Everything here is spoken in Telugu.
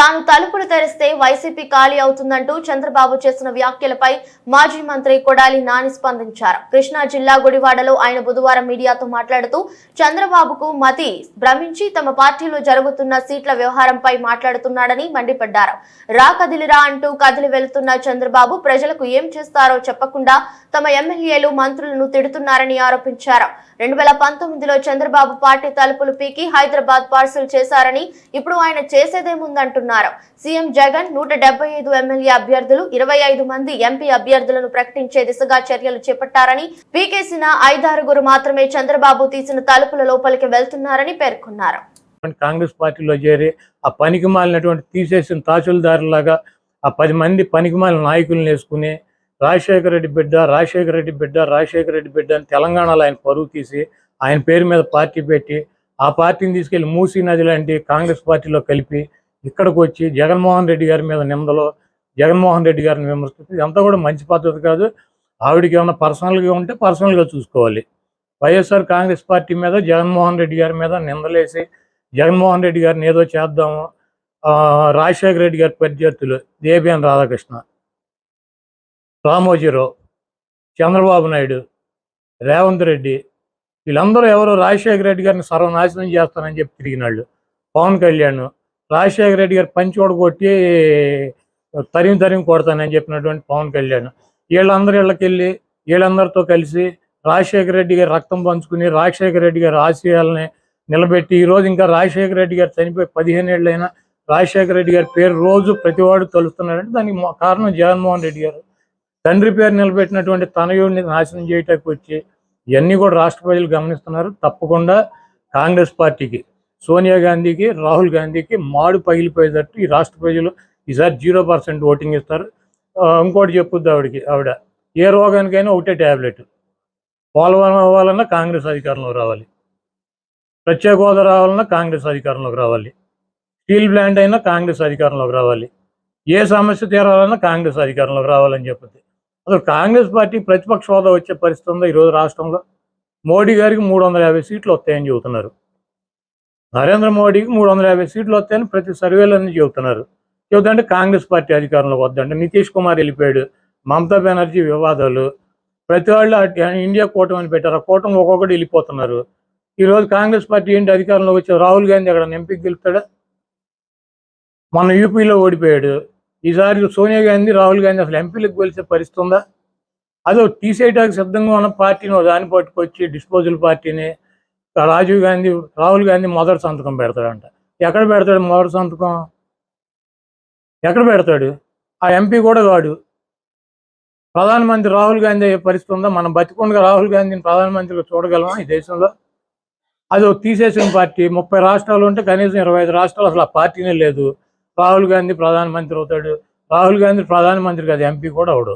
తాను తలుపులు తెరిస్తే వైసీపీ ఖాళీ అవుతుందంటూ చంద్రబాబు చేసిన వ్యాఖ్యలపై మాజీ మంత్రి కొడాలి నాని స్పందించారు. కృష్ణా జిల్లా గుడివాడలో ఆయన బుధవారం మీడియాతో మాట్లాడుతూ చంద్రబాబుకు మతి భ్రమించి తమ పార్టీలో జరుగుతున్న సీట్ల వ్యవహారంపై మాట్లాడుతున్నాడని మండిపడ్డారు. రా కదిలిరా అంటూ కదిలి వెళుతున్న చంద్రబాబు ప్రజలకు ఏం చేస్తారో చెప్పకుండా తమ ఎమ్మెల్యేలు మంత్రులను తిడుతున్నారని ఆరోపించారు. రెండు వేల పంతొమ్మిదిలో చంద్రబాబు పార్టీ తలుపులు పీకి హైదరాబాద్ పార్సల్ చేశారని ఇప్పుడు ఆయన చేసేదేముందంటున్నారు. సీఎం జగన్ నూట ఐదు ఎమ్మెల్యే అభ్యర్థులు ఇరవై ఐదు మంది ఎంపీ అభ్యర్థులను ప్రకటించే దిశగా చర్యలు చేపట్టారని పీకేసిన ఐదారుగురు మాత్రమే చంద్రబాబు తీసిన తలుపుల లోపలికి వెళ్తున్నారని పేర్కొన్నారు. కాంగ్రెస్ పార్టీలో చేరి ఆ పనికి మాలినటువంటి తీసేసిన తహసీల్దారులాగా ఆ పది మంది పనికి మాలిన నాయకులను వేసుకుని రాజశేఖర రెడ్డి బిడ్డ రాజశేఖర రెడ్డి బిడ్డ రాజశేఖర రెడ్డి బిడ్డ అని తెలంగాణలో ఆయన పరువు తీసి ఆయన పేరు మీద పార్టీ పెట్టి ఆ పార్టీని తీసుకెళ్ళి మూసీ నది లాంటి కాంగ్రెస్ పార్టీలో కలిపి ఇక్కడికి వచ్చి జగన్మోహన్ రెడ్డి గారి మీద నిందలు జగన్మోహన్ రెడ్డి గారిని విమర్శిస్తుంది ఇదంతా కూడా మంచి పద్ధతి కాదు. ఆవిడకి ఏమైనా పర్సనల్గా ఉంటే పర్సనల్గా చూసుకోవాలి. వైఎస్ఆర్ కాంగ్రెస్ పార్టీ మీద జగన్మోహన్ రెడ్డి గారి మీద నిందలేసి జగన్మోహన్ రెడ్డి గారిని ఏదో చేద్దాము ఆ, రాజశేఖర రెడ్డి గారి ప్రత్యర్థులు దేబిఎన్ రాధాకృష్ణ రామోజీరావు చంద్రబాబు నాయుడు రేవంత్ రెడ్డి వీళ్ళందరూ ఎవరో రాజశేఖర రెడ్డి గారిని సర్వనాశనం చేస్తానని చెప్పి తిరిగినాళ్ళు. పవన్ కళ్యాణ్ రాజశేఖర రెడ్డి గారు పంచోడు కొట్టి తరిమి తరిమి కొడతానని చెప్పినటువంటి పవన్ కళ్యాణ్. వీళ్ళందరూ ఇళ్ళకి వెళ్ళి వీళ్ళందరితో కలిసి రాజశేఖర రెడ్డి గారి రక్తం పంచుకుని రాజశేఖర రెడ్డి గారి ఆశయాలని నిలబెట్టి ఈ రోజు ఇంకా రాజశేఖర రెడ్డి గారు చనిపోయి పదిహేను ఏళ్ళైనా రాజశేఖర రెడ్డి గారి పేరు రోజు ప్రతివాడు తలుస్తున్నాడంటే దానికి కారణం జగన్మోహన్ రెడ్డి గారు. తండ్రి పేరు నిలబెట్టినటువంటి తనయుడిని నాశనం చేయటానికి వచ్చి ఇవన్నీ కూడా రాష్ట్ర ప్రజలు గమనిస్తున్నారు. తప్పకుండా కాంగ్రెస్ పార్టీకి సోనియా గాంధీకి రాహుల్ గాంధీకి మాడు పగిలిపోయేటట్టు ఈ రాష్ట్ర ప్రజలు ఈసారి జీరో పర్సెంట్ ఓటింగ్ ఇస్తారు. ఇంకోటి చెప్పుద్ది ఆవిడకి ఆవిడ. ఏ రోగానికైనా ఒకటే ట్యాబ్లెట్ పోలవరం అవ్వాలన్నా కాంగ్రెస్ అధికారంలోకి రావాలి. ప్రత్యేక హోదా రావాలన్నా కాంగ్రెస్ అధికారంలోకి రావాలి. స్టీల్ ప్లాంట్ అయినా కాంగ్రెస్ అధికారంలోకి రావాలి. ఏ సమస్య తీరాలన్నా కాంగ్రెస్ అధికారంలోకి రావాలని చెప్పింది అసలు కాంగ్రెస్ పార్టీ ప్రతిపక్ష హోదా వచ్చే పరిస్థితి ఉందా ఈరోజు రాష్ట్రంలో? మోడీ గారికి మూడు వందల యాభై సీట్లు వస్తాయని చెబుతున్నారు. నరేంద్ర మోడీకి మూడు వందల యాభై సీట్లు వస్తాయని ప్రతి సర్వేలన్నీ చెబుతున్నారు. చెబుతుంటే కాంగ్రెస్ పార్టీ అధికారంలోకి వద్దంటే నితీష్ కుమార్ వెళ్ళిపోయాడు. మమతా బెనర్జీ వివాదాలు. ప్రతి వాళ్ళు అటు ఇండియా కూటమి అని పెట్టారు. ఆ కూటమి ఒక్కొక్కటి వెళ్ళిపోతున్నారు. ఈరోజు కాంగ్రెస్ పార్టీ ఏంటి అధికారంలోకి వచ్చే రాహుల్ గాంధీ అక్కడ ఎంపీకి గెలుపుతాడా? మొన్న యూపీలో ఓడిపోయాడు. ఈసారి సోనియా గాంధీ రాహుల్ గాంధీ అసలు ఎంపీలకు గెలిచే పరిస్థితి ఉందా? అదో తీసేయడానికి సిద్ధంగా ఉన్న పార్టీని దాన్ని పట్టుకొచ్చి డిస్పోజల్ పార్టీని రాజీవ్ గాంధీ రాహుల్ గాంధీ మొదటి సంతకం పెడతాడంట. ఎక్కడ పెడతాడు మొదటి సంతకం? ఎక్కడ పెడతాడు? ఆ ఎంపీ కూడా కాడు ప్రధానమంత్రి రాహుల్ గాంధీ అయ్యే పరిస్థితి ఉందా? మనం బతికుండా రాహుల్ గాంధీని ప్రధానమంత్రిగా చూడగలమా ఈ దేశంలో? అది ఒక తీసేసిన పార్టీ ముప్పై రాష్ట్రాలు ఉంటే కనీసం ఇరవై ఐదు రాష్ట్రాలు అసలు ఆ పార్టీనే లేదు. రాహుల్ గాంధీ ప్రధానమంత్రి అవుతాడు. రాహుల్ గాంధీ ప్రధానమంత్రి కాదు ఎంపీ కూడా అవడు